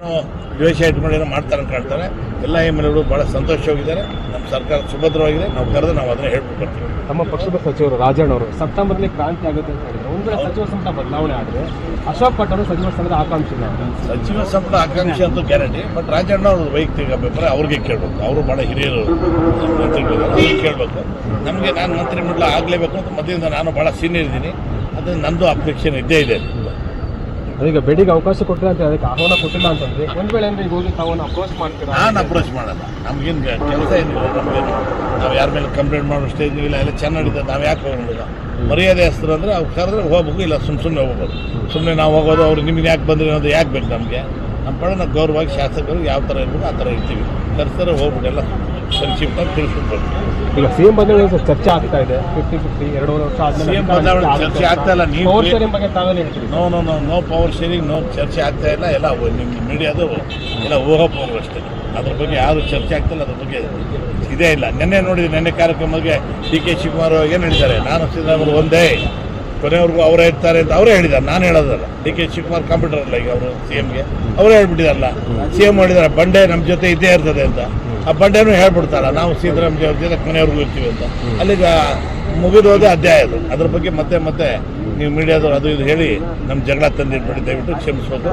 ದ್ವೇಷ ಇಟ್ಕೊಂಡು ಮಾಡ್ತಾರೆ ಅಂತ ಕಾಣ್ತಾರೆ ಎಲ್ಲ ಎಂ ಎಲ್ ಬಹಳ ಸಂತೋಷವಾಗಿದ್ದಾರೆ. ನಮ್ಮ ಸರ್ಕಾರ ಸುಭದ್ರವಾಗಿದೆ. ನಾವು ಕರೆದು ನಾವು ಅದನ್ನ ಹೇಳ್ಬಿಟ್ಟು ಬರ್ತೀವಿ. ನಮ್ಮ ಪಕ್ಷದ ಸಚಿವರು ರಾಜಣ್ಣ ಅವರು ಸೆಪ್ಟೆಂಬರ್ನಲ್ಲಿ ಕ್ರಾಂತಿ ಆಗುತ್ತೆ ಅಂತ ಹೇಳಿದ್ರು. ಒಂದು ಸಚಿವ ಸಂಪುಟ ಬದಲಾವಣೆ ಆದರೆ ಅಶೋಕ್ ಭಟ್ ಅವರು ಸಚಿವ ಸ್ಥಾನದ ಆಕಾಂಕ್ಷಿ ಸಚಿವ ಸಂಪುಟ ಆಕಾಂಕ್ಷಿ ಅಂತೂ ಗ್ಯಾರಂಟಿ ಬಟ್ ರಾಜಣ್ಣ ಅವರು ವೈಯಕ್ತಿಕ ಅಭಿಪ್ರಾಯ ಅವ್ರಿಗೆ ಕೇಳಬೇಕು. ಅವರು ಬಹಳ ಹಿರಿಯರು. ಮಂತ್ರಿಗಳು ಅವ್ರಿಗೆ ಕೇಳಬೇಕು. ನಮಗೆ ನಾನು ಮಂತ್ರಿಮಂಡಲ ಆಗಲೇಬೇಕು ಅಂತ ಮೊದಲಿಂದ ನಾನು ಬಹಳ ಸೀನಿಯರ್ ಇದ್ದೀನಿ. ಅದು ನಂದು ಅಪ್ಲಿಕೇಶನ್ ಇದ್ದೇ ಇದೆ. ಅದೀಗ ಬೆಡಿಗೆ ಅವಕಾಶ ಕೊಟ್ಟರೆ ಅಂತ ಅದಕ್ಕೆ ಆಹ್ವಾನ ಕೊಟ್ಟಿಲ್ಲ ಅಂತಂದ್ರೆ ಒಂದ್ ವೇಳೆ ಅಂದ್ರೆ ಈಗ ಹೋಗಿ ತಾವು ಅಪ್ರೋಚ್ ಮಾಡ್ತೀರಾ? ನಾನು ಅಪ್ರೋಚ್ ಮಾಡಲ್ಲ. ನಮ್ಗೇನು ಕೆಲಸ ಏನಿಲ್ಲ ನಮಗೇನು ನಾವು ಯಾರ ಮೇಲೆ ಕಂಪ್ಲೇಂಟ್ ಮಾಡೋ ಸ್ಟೇಜ್ ಇಲ್ಲ ಎಲ್ಲ ಚೆನ್ನಾಗಿದೆ ನಾವು ಯಾಕೆ ಹೋಗಿಲ್ಲ ಮರ್ಯಾದೆ ಹೆಸರು ಅಂದರೆ ಅವ್ರು ಕರೆದ್ರೆ ಹೋಗ್ಬೇಕು ಇಲ್ಲ ಸುಮ್ಮ ಸುಮ್ಮನೆ ಹೋಗ್ಬೋದು. ಸುಮ್ಮನೆ ನಾವು ಹೋಗೋದು ಅವ್ರು ನಿಮ್ಗೆ ಯಾಕೆ ಬಂದ್ರಿ ಅನ್ನೋದು ಯಾಕೆ ಬೇಕು ನಮಗೆ? ನಮ್ಮ ಪಡ ನಾವು ಗೌರವವಾಗಿ ಶಾಸಕರು ಯಾವ ಥರ ಇರ್ಬೇಕು ಆ ಥರ ಇರ್ತೀವಿ. ಕರೆಸ್ತಾರೆ ಹೋಗ್ಬಿಟ್ಟು ಎಲ್ಲ. ತಿಳಿಸ್ಬಿಟ್ಟು ಬರ್ತೀವಿ ಈಗ ಸಿಎಂ ಬದಲಾವಣೆ ಸ್ವಲ್ಪ ಚರ್ಚೆ ಆಗ್ತಾ ಇದೆ? ಫಿಫ್ಟಿ ಫಿಫ್ಟಿ ಎರಡೂವರೆ ವರ್ಷ ಆದ್ಮೇಲೆ ಸಿಎಂ ಬದಲಾವಣೆ ಚರ್ಚೆ ಆಗ್ತಾ ಇಲ್ಲ. ನೀವು- ಪವರ್ ಶೇರಿಂಗ್ ಬಗ್ಗೆ ತಾವೇನು ಹೇಳ್ತೀರಿ. No no no no power sharing no ಚರ್ಚೆ ಆಗ್ತಾ ಇಲ್ಲ. ಎಲ್ಲ ನಿಮ್ಮ ಮೀಡಿಯಾದು ಎಲ್ಲ ಊಹಾಪೋಹ ಅಷ್ಟೇ. ಅದ್ರ ಬಗ್ಗೆ ಯಾರು ಚರ್ಚೆ ಆಗ್ತಿಲ್ಲ ಅದ್ರ ಬಗ್ಗೆ ಇದೇ ಇಲ್ಲ. ನಿನ್ನೆ ನೋಡಿದ್ರೆ ನಿನ್ನೆ ಕಾರ್ಯಕ್ರಮಕ್ಕೆ ಡಿ ಕೆ ಶಿವಕುಮಾರ್ ಏನು ಹೇಳಿದ್ದಾರೆ? ನಾನು ಸಿದ್ದರಾಮಯ್ಯ ಒಂದೇ. ಕೊನೆವರೆಗೂ ಅವರೇ ಇರ್ತಾರೆ ಅಂತ ಅವರೇ ಹೇಳಿದ್ದಾರೆ. ನಾನು ಹೇಳೋದಲ್ಲ. ಡಿ ಕೆ ಶಿವಕುಮಾರ್ ಕಂಪ್ಯೂಟರ್ ಅಲ್ಲ ಈಗ ಅವರು ಸಿ ಎಮ್ಗೆ ಅವರೇ ಹೇಳ್ಬಿಟ್ಟಿದಾರಲ್ಲ ಸಿ ಎಂ ಹೇಳಿದ್ದಾರೆ ಬಂಡೆ ನಮ್ಮ ಜೊತೆ ಇದ್ದೇ ಇರ್ತದೆ ಅಂತ. ಆ ಬಂಡೆನೂ ಹೇಳ್ಬಿಡ್ತಾರ, ನಾವು ಸೀತಾರಾಮ ಜೊತೆ ಕೊನೆವರೆಗೂ ಇರ್ತೀವಿ ಅಂತ. ಅಲ್ಲಿಗೆ ಮುಗಿದೋದೇ ಅಧ್ಯಾಯ ಅದು. ಅದ್ರ ಬಗ್ಗೆ ಮತ್ತೆ ಮತ್ತೆ ನೀವು ಮೀಡಿಯಾದವ್ರು ಅದು ಇದು ಹೇಳಿ ನಮ್ಮ ಜಗಳ ತಂದಿಟ್ಬಿಡಿ, ದಯವಿಟ್ಟು ಕ್ಷಮಿಸ್ಬೇಕು.